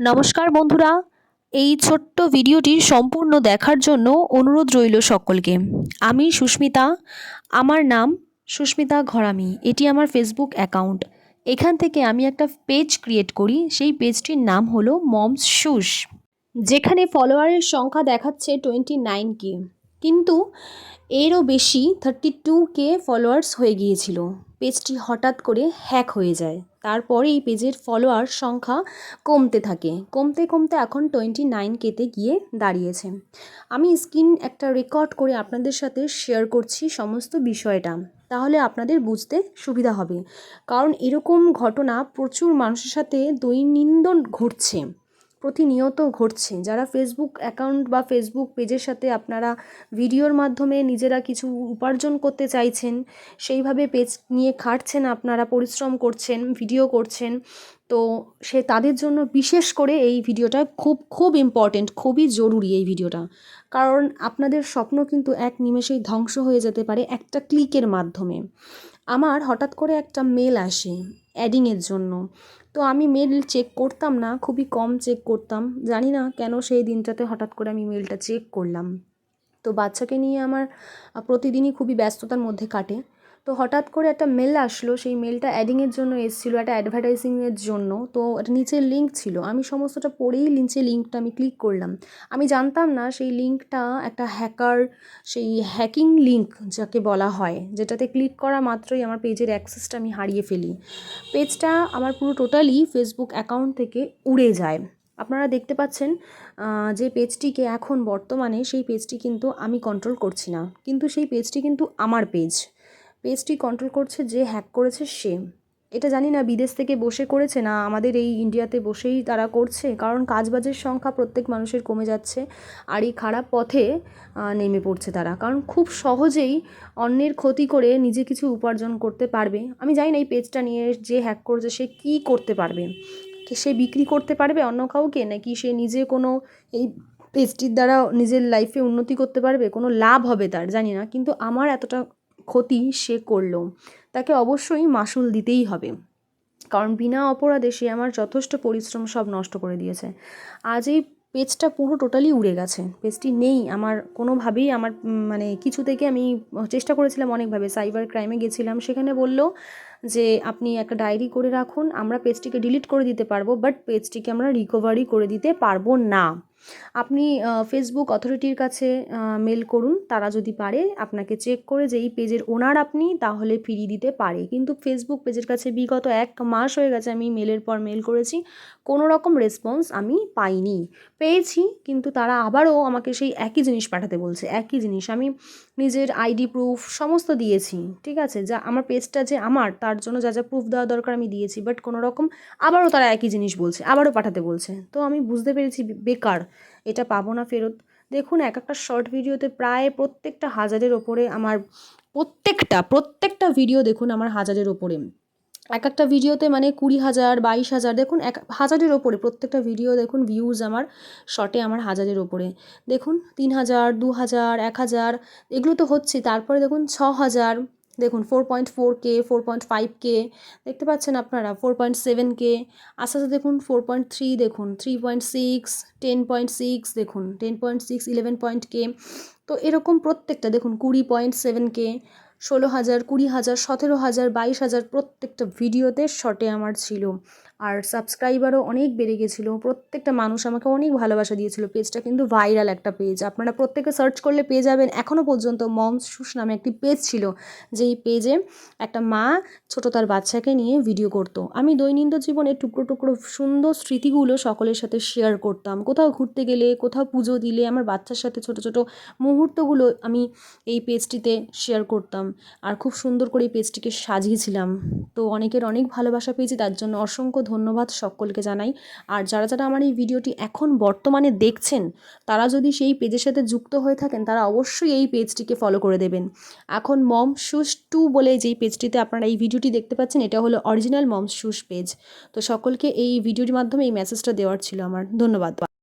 নমস্কার বন্ধুরা। এই ছোট্ট ভিডিওটি সম্পূর্ণ দেখার জন্য অনুরোধ রইল সকলকে। আমি সুস্মিতা, আমার নাম সুস্মিতা ঘরামি, এটি আমার ফেসবুক অ্যাকাউন্ট এখান থেকে আমি একটা পেজ ক্রিয়েট করি, সেই পেজটির নাম হলো মমস সুস যেখানে ফলোয়ারের সংখ্যা দেখাচ্ছে টোয়েন্টি নাইন কে। কিন্তু এরও বেশি থার্টি টু কে ফলোয়ার্স হয়ে গিয়েছিল। পেজটি হঠাৎ করে হ্যাক হয়ে যায়। তারপরে এই পেজের ফলোয়ার সংখ্যা কমতে থাকে। কমতে কমতে এখন টোয়েন্টি নাইন কেতে গিয়ে দাঁড়িয়েছে। আমি স্ক্রিন একটা রেকর্ড করে আপনাদের সাথে শেয়ার করছি সমস্ত বিষয়টা। তাহলে আপনাদের বুঝতে সুবিধা হবে। কারণ এরকম ঘটনা প্রচুর মানুষের সাথে দৈনন্দিন ঘটছে। প্রতিনিয়ত ঘটছে। যারা ফেসবুক অ্যাকাউন্ট বা ফেসবুক পেজের সাথে আপনারা ভিডিওর মাধ্যমে নিজেরা কিছু উপার্জন করতে চাইছেন, সেইভাবে পেজ নিয়ে খাটছেন, আপনারা পরিশ্রম করছেন ভিডিও করছেন, তো সে তাদের জন্য বিশেষ করে এই ভিডিওটা খুব খুব ইম্পর্টেন্ট খুবই জরুরি এই ভিডিওটা কারণ আপনাদের স্বপ্ন কিন্তু এক নিমেষেই ধ্বংস হয়ে যেতে পারে একটা ক্লিকের মাধ্যমে। আমার হঠাৎ করে একটা মেল আসে অ্যাডিংয়ের জন্য। তো আমি মেল চেক করতাম না, খুবই কম চেক করতাম। জানি না কেন সেই দিনটাতে হঠাৎ করে আমি মেলটা চেক করলাম। তো বাচ্চাকে নিয়ে আমার প্রতিদিনই খুবই ব্যস্ততার মধ্যে কাটে। তো হঠাৎ করে একটা মেল আসলো, সেই মেলটা অ্যাডিংয়ের জন্য এসেছিল, একটা অ্যাডভার্টাইজিংয়ের জন্য। তো একটা নিচের লিঙ্ক ছিল। আমি সমস্তটা পড়েই নিচে লিঙ্কটা আমি ক্লিক করলাম। আমি জানতাম না সেই লিঙ্কটা একটা হ্যাকার সেই হ্যাকিং লিঙ্ক যাকে বলা হয়, যেটাতে ক্লিক করা মাত্রই আমার পেজের অ্যাক্সেসটা আমি হারিয়ে ফেলি। পেজটা আমার পুরো টোটালি ফেসবুক অ্যাকাউন্ট থেকে উড়ে যায়। আপনারা দেখতে পাচ্ছেন যে পেজটিকে এখন বর্তমানে, সেই পেজটি কিন্তু আমি কন্ট্রোল করছি না। কিন্তু সেই পেজটি কিন্তু আমার পেজ পেজটি কন্ট্রোল করছে যে হ্যাক করেছে সে। এটা জানি না বিদেশ থেকে বসে করেছে না আমাদের এই ইন্ডিয়াতে বসেই তারা করছে, কারণ কাজবাজের সংখ্যা প্রত্যেক মানুষের কমে যাচ্ছে আর এই খারাপ পথে নেমে পড়ছে তারা। কারণ খুব সহজেই অন্যের ক্ষতি করে নিজে কিছু উপার্জন করতে পারবে। আমি জানি না এই পেজটা নিয়ে যে হ্যাক করেছে সে কী করতে পারবে। সে বিক্রি করতে পারবে অন্য কাউকে, নাকি সে নিজে কোনো এই পেজটির দ্বারা নিজের লাইফে উন্নতি করতে পারবে? কোনো লাভ হবে তার, জানি না। কিন্তু আমার এতটা ক্ষতি সে করল। তাকে অবশ্যই মাসুল দিতেই হবে। কারণ বিনা অপরাধে সে আমার যথেষ্ট পরিশ্রম সব নষ্ট করে দিয়েছে। আজ এই পেজটা পুরো টোটালি উড়ে গেছে। পেজটি নেই। আমার কোনোভাবেই আমার মানে কিছু থেকে আমি চেষ্টা করেছিলাম অনেকভাবে। সাইবার ক্রাইমে গেছিলাম। সেখানে বলল যে, আপনি একটা ডায়েরি করে রাখুন। আমরা পেজটিকে ডিলিট করে দিতে পারব বাট পেজটিকে আমরা রিকভারি করে দিতে পারব না। আপনি ফেসবুক অথরিটির কাছে মেল করুন, তারা যদি পারে আপনাকে চেক করে যে এই পেজের ওনার আপনি, তাহলে ফিরিয়ে দিতে পারে। কিন্তু ফেসবুক পেজের কাছে বিগত এক মাস হয়ে গেছে আমি মেলের পর মেল করেছি, কোনো রকম রেসপন্স আমি পাইনি। পেয়েছি, কিন্তু তারা আবারও আমাকে সেই একই জিনিস পাঠাতে বলছে, একই জিনিস। আমি নিজের আইডি প্রুফ সমস্ত দিয়েছি, ঠিক আছে? যা আমার পেজটা যে আমার, তার জন্য যা যা প্রুফ দেওয়া দরকার আমি দিয়েছি বাট কোনো রকম আবারও তারা একই জিনিস বলছে, আবারও পাঠাতে বলছে। তো আমি বুঝতে পেরেছি বেকার। এটা পাবো না ফেরত। দেখুন, এক একটা শর্ট ভিডিওতে প্রায় প্রত্যেকটা হাজারের ওপরে আমার প্রত্যেকটা প্রত্যেকটা ভিডিও দেখুন আমার হাজারের ওপরে। এক একটা ভিডিওতে মানে কুড়ি হাজার, বাইশ হাজার, দেখুন, এক হাজারের ওপরে প্রত্যেকটা ভিডিও দেখুন ভিউজ আমার শর্টে আমার হাজারের ওপরে। দেখুন, তিন হাজার, দু হাজার, এক হাজার, এগুলো তো হচ্ছে তারপরে দেখুন, ছ হাজার দেখুন ফোর পয়েন্ট ফোর কে ফোর পয়েন্ট ফাইভ কে দেখতে পাচ্ছেন আপনারা ফোর পয়েন্ট সেভেন কে আস্তে আস্তে দেখুন ফোর পয়েন্ট থ্রি দেখুন three point six ten point six দেখুন ten point six eleven point কে তো এরকম প্রত্যেকটা দেখুন কুড়ি পয়েন্ট সেভেন কে ষোলো হাজার, কুড়ি হাজার, সতেরো হাজার, বাইশ হাজার প্রত্যেকটা ভিডিওতে শর্টে আমার ছিল। আর সাবস্ক্রাইবারও অনেক বেড়ে গেছিল। প্রত্যেকটা মানুষ আমাকে অনেক ভালোবাসা দিয়েছিল। পেজটা কিন্তু ভাইরাল একটা পেজ আপনারা প্রত্যেকে সার্চ করলে পেয়ে যাবেন। এখনও পর্যন্ত মমস শুস নামে একটি পেজ ছিল, যেই পেজে একটা মা ছোট তার বাচ্চাকে নিয়ে ভিডিও করতো। আমি দৈনন্দিন জীবনে টুকরো টুকরো সুন্দর স্মৃতিগুলো সকলের সাথে শেয়ার করতাম। কোথাও ঘুরতে গেলে, কোথাও পুজো দিলে আমার বাচ্চার সাথে ছোট ছোট মুহূর্তগুলো আমি এই পেজটিতে শেয়ার করতাম। আর খুব সুন্দর করে এই পেজটিকে সাজিয়েছিলাম। তো অনেকের অনেক ভালোবাসা পেয়েছি, তার জন্য অসংখ্য ধন্যবাদ সকলকে জানাই। আর যারা যারা আমার এই ভিডিওটি এখন বর্তমানে দেখছেন, তারা যদি সেই পেজের সাথে যুক্ত হয়ে থাকেন, তারা অবশ্যই এই পেজটিকে ফলো করে দেবেন। এখন মম শুস টু বলে যেই পেজটিতে আপনারা এই ভিডিওটি দেখতে পাচ্ছেন, এটা হলো অরিজিনাল মম শুস পেজ। তো সকলকে এই ভিডিওটির মাধ্যমে এই মেসেজটা দেওয়ার ছিল আমার। ধন্যবাদ।